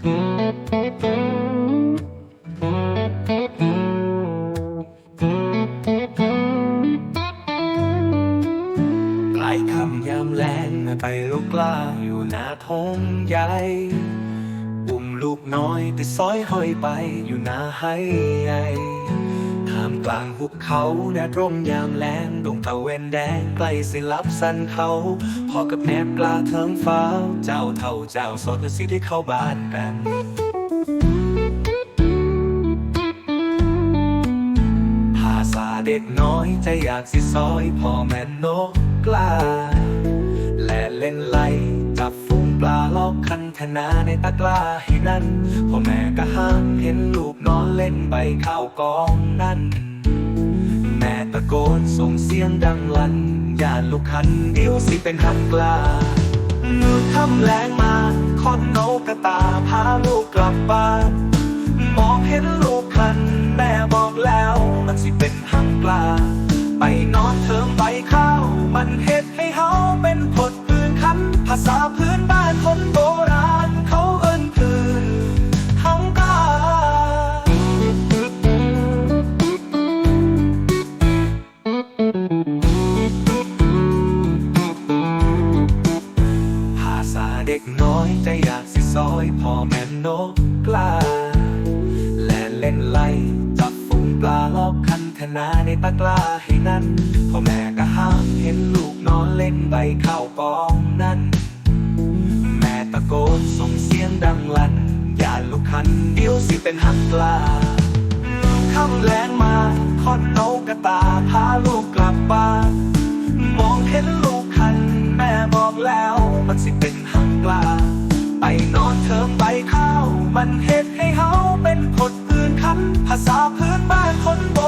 ปลายคำยามแลงไปลูกล้าอยู่หน้าท้องใหญ่อุ้มลูกน้อยไปซอยห้อยไปอยู่หน้าให้ใหญ่ามกลางหุบเขาแดดร่มยามแรงดวงตะเวนแดงใกล้สิลับสันเขาพอกับแนบกลาเทิงฟ้า เจ้าเท่าเจ้าสดสิได้เข้าบ้านกันภาษาเด็กน้อยใจอยากสิซอยพ่อแม่นกกล้า และเล่นไล่จับฝูงปลาลอกคันธนาในตะกร้าให้นั่นพ่อแม่ก็ห้ามเห็นลูกนอน เล่นใบข้าวกองนั่น แม่ตะโกนส่งเสียงดังลั่นย่าลูกคันเดียวสิเป็นหักกล้ามือทำแรงมาคอนโน ซอยพ่อแม่นกกล้า และเล่นไล่จับฝูงปลาลอบคันธนาในตะกร้าให้นั่นพ่อแม่ก็ห้ามเห็นลูกนอนเล่นใบข้าวกองนั่นแม่ตะโกนส่งเสียงดังลั่น อย่าลูกคันเดียวสิเป็นหักกล้าคำแรงมาคอนโนกระตาพาลูกกลับบ้าน ภาษาพื้นบ้านคนโบ